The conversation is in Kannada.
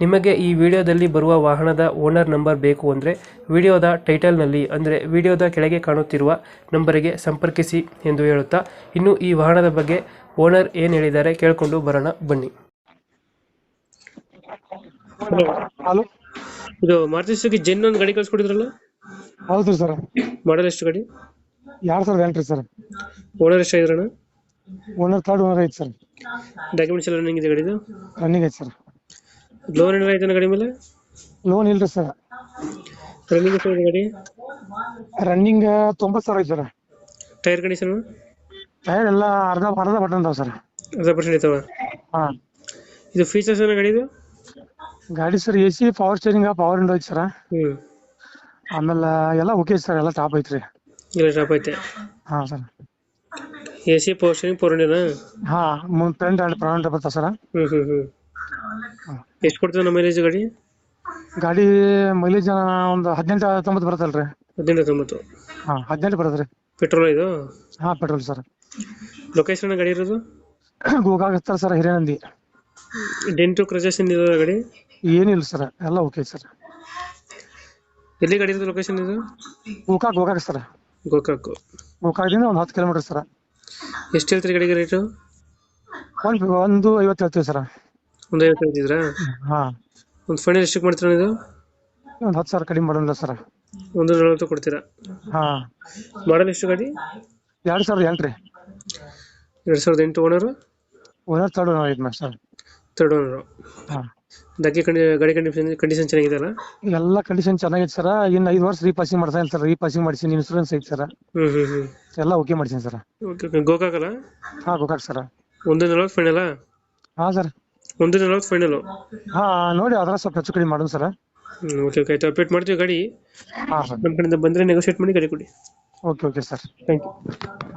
ನಿಮಗೆ ಈ ವಿಡಿಯೋದಲ್ಲಿ ಬರುವ ವಾಹನದ ಓನರ್ ನಂಬರ್ ಬೇಕು ಅಂದರೆ ವಿಡಿಯೋದ ಟೈಟಲ್ನಲ್ಲಿ ಅಂದರೆ ವಿಡಿಯೋದ ಕೆಳಗೆ ಕಾಣುತ್ತಿರುವ ನಂಬರಿಗೆ ಸಂಪರ್ಕಿಸಿ ಎಂದು ಹೇಳುತ್ತಾ ಇನ್ನು ಈ ವಾಹನದ ಬಗ್ಗೆ ಓನರ್ ಏನು ಹೇಳಿದ್ದಾರೆ ಕೇಳಿಕೊಂಡು ಬರೋಣ ಬನ್ನಿ. ಹಲೋ. ಇದು ಮಾರುತಿ ಸುಗಿ ಜೆನ್ ಒಂದು ಗಾಡಿ ಕಳ್ಸಿಕೊಡಿದ್ರಲ್ಲ ಹೌದು ಸರ್. ಮಾಡಲ್ ಎಷ್ಟು ಗಾಡಿ? ಯಾರು ಸರ್ ಎಂಟ್ರಿ ಸರ್. ಓನರ್ ಎಷ್ಟು ಓನರ್ ಥರ್ಡ್ ಓನರ್ ಐತೆ ಸರ್. ಡಾಕ್ಯುಮೆಂಟ್ಸ್ ಎಲ್ಲ ರನ್ನಿಂಗ್ ಇದೆ ಗಾಡಿದು? ರನ್ನಿಂಗ್ ಐತೆ ಸರ್. ಲೋನ್ ಏನಾರ ಆಯ್ತಾನ ಗಾಡಿ ಮೇಲೆ? ಲೋನ್ ಇಲ್ಲ ಸರ್ ರನ್ನಿಂಗ್ ಎಷ್ಟು ಇದೆ ಗಾಡಿ? ರನ್ನಿಂಗ್ ತೊಂಬತ್ತು ಸಾವಿರ ಐತಿ ಸರ್ ಟೈರ್ ಕಂಡೀಷನ್ ಟೈರ್ ಎಲ್ಲ ಅರ್ಧ ಅರ್ಧ ಬಟನ್ ಅದಾವ ಸರ್ ಅರ್ಧ ಪರ್ಸೆಂಟ್ ಐತವ? ಹಾ. ಇದು ಫೀಚರ್ಸ್ ಏನೋ ಗಾಡಿದು ಗಾಡಿ ಸರ್ ಎ ಸಿ ಪವರ್ ಆ ಪವರ್ ವಿಂಡೋ ಐತಿ ಸರ್ ಹ್ಞೂ ಆಮೇಲೆ ಎಲ್ಲ ಓಕೆ ಸರ್ ಎಲ್ಲ ಟಾಪ್ ಐತ್ರಿ. ಇಲ್ಲ ಟಾಪ್ ಐತೆ. ಹಾ sir A C power steering power ಇಂಡಿಯನಾ ಹಾ ಮುಂದೆ ಫ್ರಂಟ್ ಅಂಡ್ ಫ್ರಂಟ್ ಬರ್ತಾವ ಸರ್ ಹ್ಞೂ ಹ್ಞೂ ಹ್ಞೂ ಎಷ್ಟು ಕೊಡ್ತದೆ ನಮ್ಮ ಮೈಲೇಜ್ ಗಾಡಿ? ಗಾಡಿ ಮೈಲೇಜ್ ಒಂದು ಹದಿನೆಂಟು ಹತ್ತೊಂಬತ್ತು ಬರುತ್ತಲ್ರಿ. ಹದಿನೆಂಟು ತೊಂಬತ್ತು. ಹಾ ಹದಿನೆಂಟು ಬರುತ್ತೆ ಪೆಟ್ರೋಲ್ ಇದು? ಹಾ ಪೆಟ್ರೋಲ್ ಸರ್. ಲೊಕೇಶನ್ ಗಾಡಿ ಇರೋದು? ಗೋಕಾಕ್ ಹತ್ತಾರ ಸರ್ ಹಿರೇನಂದಿ. ಡೆಂಟು ಕ್ರಜೇಷನ್ ಇರೋ ಗಾಡಿ? ಏನಿಲ್ಲ ಸರ್ ಎಲ್ಲ ಓಕೆ ಸರ್. ಎಲ್ಲಿ ಗಾಡಿ ಇರೋದು ಲೊಕೇಶನ್ ಇದು? ಗೋಕಾಕ್ ಗೋಕಾಕ್ ಸರ್. ಗೋಕಾಕ್. ಗೋಕಾಕ್ದಿಂದ ಒಂದು ಹತ್ತು ಕಿಲೋಮೀಟರ್ ಸರ್. ಎಷ್ಟು ಹೇಳ್ತೀರಿ ಗಾಡಿಗೆ ರೇಟು ಒಂದು ಒಂದು ಐವತ್ತು ಹೇಳ್ತೀವಿ ಸರ್. ಒಂದು ಐವತ್ತು ಹೇಳ್ತಿದ್ರಾ ಹಾ. ಒಂದು ಫೈನಲ್ ಎಷ್ಟಕ್ಕೆ ಮಾಡ್ತೀರಾ ಇದು ಒಂದು ಹತ್ತು ಸಾವಿರ ಕಡಿಮೆ ಮಾಡೋಣ ಸರ್. ಒಂದು ನಲವತ್ತು ಕೊಡ್ತೀರಾ? ಹಾ. ಮಾಡಲ್ ಎಷ್ಟು ಗಾಡಿ? ಎರಡು ಸಾವಿರದ ಎಂಟು ರೀ. ಎರಡು ಸಾವಿರದ ಎಂಟು ಓನರು? ಓನರ್ ತರ್ಡ್ ಓನರ್ ಐತೆ ಸರ್. ತರ್ಡ್ ಓನರು ಹಾಂ. ದಕ್ಕೆ ಕಂಡಿ ಗಾಡಿ ಕಂಡೀಷನ್ ಕಂಡೀಷನ್ ಚೆನ್ನಾಗಿದೆ ಅಲ್ಲ? ಎಲ್ಲ ಕಂಡೀಷನ್ ಚೆನ್ನಾಗೈತೆ ಸರ್. ಇನ್ನು ಐದು ವರ್ಷ ರೀಪಾಸಿಂಗ್ ಮಾಡ್ತಾ ಸರ್. ರೀಪಾಸಿಂಗ್ ಮಾಡಿಸಿ ಇನ್ಸೂರೆನ್ಸ್ ಐತೆ ಸರ್. ಹ್ಞೂ ಹ್ಞೂ ಹ್ಞೂ ಎಲ್ಲ ಓಕೆ ಮಾಡಿಸಿನಿ ಸರ್. ಓಕೆ ಓಕೆ ಗೋಕಾಕ್ ಅಲ್ಲ ಹಾ ಗೋಕಾಕ್ ಸರ್. ಒಂದು ನಲವತ್ತು ಫೈನಲ್ಲ ಹಾ ಸರ್. ಒಂದು ನಲವತ್ತು ಫೈನಲ್ ಹಾ ನೋಡಿ ಅದ್ರ ಸ್ವಲ್ಪ ಹೆಚ್ಚು ಕಡಿಮೆ ಮಾಡೋಣ ಸರ್. ಓಕೆ ಓಕೆ ಆಯ್ತು. ಅಪ್ಡೇಟ್ ಮಾಡ್ತೀವಿ ಗಾಡಿ. ಹಾ ಸರ್ ನಮ್ಮ ಕಡೆಯಿಂದ ಬಂದರೆ ನೆಗೋಷಿಯೇಟ್ ಮಾಡಿ ಗಾಡಿ ಕೊಡಿ. Okay okay sir thank you